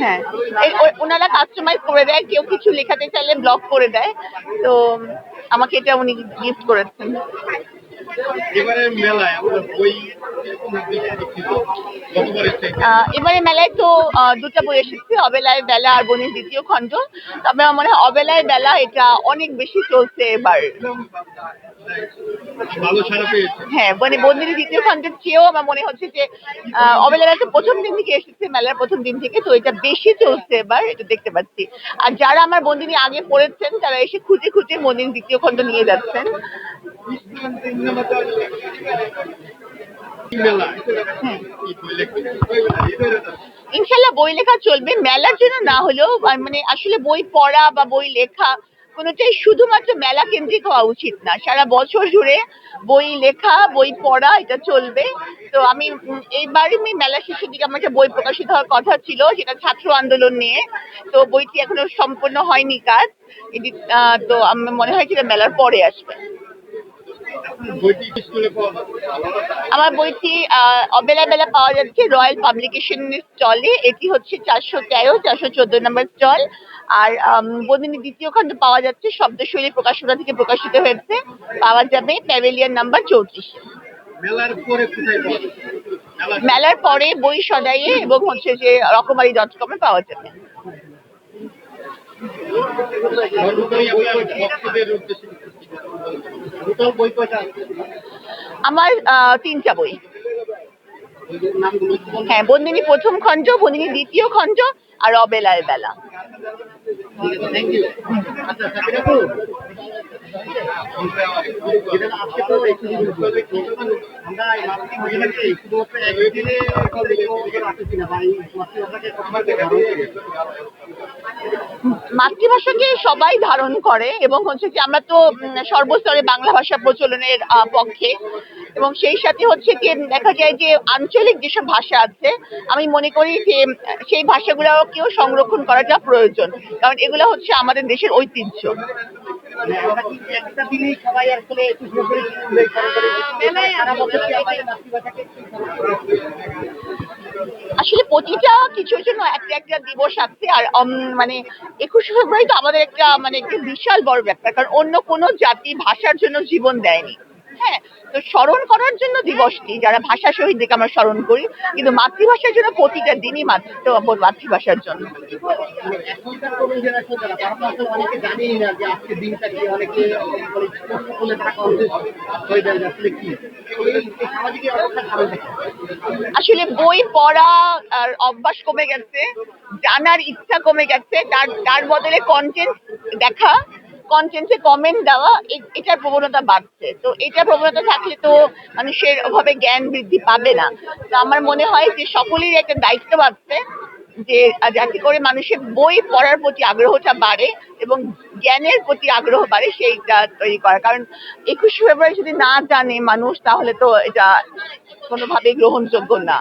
হ্যাঁ। ওনারা কাস্টমাইজ করে দেয় কেউ কিছু লেখাতে চাইলে ব্লক করে দেয়। তো আমাকে এটা উনি গিফট করেছেন। এবারে মেলায় তো দুটো বই এসেছে অবেলায় বেলা আর বনির দ্বিতীয় খণ্ড। তবে আমার মনে হয় অবেলায় বেলা এটা অনেক বেশি চলছে এবার। হ্যাঁ মানে বন্দিনী দ্বিতীয় খণ্ডের চেয়েও আমার মনে হচ্ছে যে আহ, অবেলায় তো প্রথম দিন থেকে এসেছে মেলার প্রথম দিন থেকে তো এটা বেশি চলছে এবার এটা দেখতে পাচ্ছি। আর যারা আমার বন্দিনী আগে পড়েছেন তারা এসে খুঁজে খুঁজে বন্দিনী দ্বিতীয় খণ্ড নিয়ে যাচ্ছেন। ইনশাল্লাহ বই লেখা চলবে। মেলার জন্য না হলেও মানে আসলে বই পড়া বা বই লেখা কোনোটাই শুধুমাত্র মেলা কেন্দ্রিক হওয়া উচিত না। সারা বছর জুড়ে বই লেখা, বই পড়া, এটা চলবে। তো আমি এইবারই এইবার আমি মেলা শেষের দিকে আমার একটা বই প্রকাশিত হওয়ার কথা ছিল যেটা ছাত্র আন্দোলন নিয়ে। তো বইটি এখনও সম্পূর্ণ হয়নি কাজ। তো আমার মনে হয় সেটা মেলার পরে আসবে বইটি স্কুলে পাওয়া যাবে। আমার বইটি আহ, অবেলা বেলা পাওয়া যাচ্ছে রয়্যাল পাবলিকেশনের স্টলে এটি হচ্ছে চারশো তেরো চারশো চোদ্দ নম্বর স্টল আর বদিনী দ্বিতীয় খণ্ড পাওয়া যাচ্ছে শব্দশৈলী প্রকাশনা থেকে প্রকাশিত হয়েছে। পাওয়া যাবে প্যাভিলিয়ন নাম্বার চৌত্রিশ। মেলার পরে মেলার বই সদাইয়ে এবং হচ্ছে যে রকমারি ডট কমে পাওয়া যাবে। সর্বোপরি আপনার ভক্তদের উদ্দেশ্যে টোটাল বই কয়টা আছে? আমার তিনটা বই। হ্যাঁ বন্দিনী প্রথম খঞ্জ বন্দিনী দ্বিতীয় খঞ্জ আর অবেলায় বেলা। মাতৃভাষাকে সবাই ধারণ করে এবং হচ্ছে যে আমরা তো সর্বস্তরে বাংলা ভাষা প্রচলনের পক্ষে। এবং সেই সাথে হচ্ছে যে দেখা যায় যে আঞ্চলিক যেসব ভাষা আছে, আমি মনে করি যে সেই ভাষাগুলোকেও সংরক্ষণ করাটা প্রয়োজন। কারণ এগুলো হচ্ছে আমাদের দেশের ঐতিহ্য। আসলে প্রতিটা কিছুর জন্য একটা একটা দিবস আছে, আর মানে একুশে ফেব্রুয়ারি তো আমাদের একটা মানে একটা বিশাল বড় ব্যাপার, কারণ অন্য কোনো জাতি ভাষার জন্য জীবন দেয়নি। হ্যাঁ তো স্মরণ করার জন্য দিবসটি, যারা ভাষা শহীদদেরকে আমরা স্মরণ করি, কিন্তু মাতৃভাষার জন্য প্রতিটা দিনই মাতৃ মাতৃভাষার জন্য। আসলে বই পড়া আর অভ্যাস কমে গেছে, জানার ইচ্ছা কমে গেছে, তার তার বদলে কন্টেন্ট দেখা কন্টেন্টে কমেন্ট দেওয়া এটার প্রবণতা বাড়ছে। তো এটা প্রবণতা থাকলে তো মানুষের ওভাবে জ্ঞান বৃদ্ধি পাবে না। তো আমার মনে হয় যে সকলেরই একটা দায়িত্ব বাড়ছে যে যাতে করে মানুষের বই পড়ার প্রতি আগ্রহটা বাড়ে এবং জ্ঞানের প্রতি আগ্রহ বাড়ে সেইটা তৈরি করা কারণ একুশে ফেব্রুয়ারি যদি না জানে মানুষ, তাহলে তো এটা কোনোভাবেই গ্রহণযোগ্য না।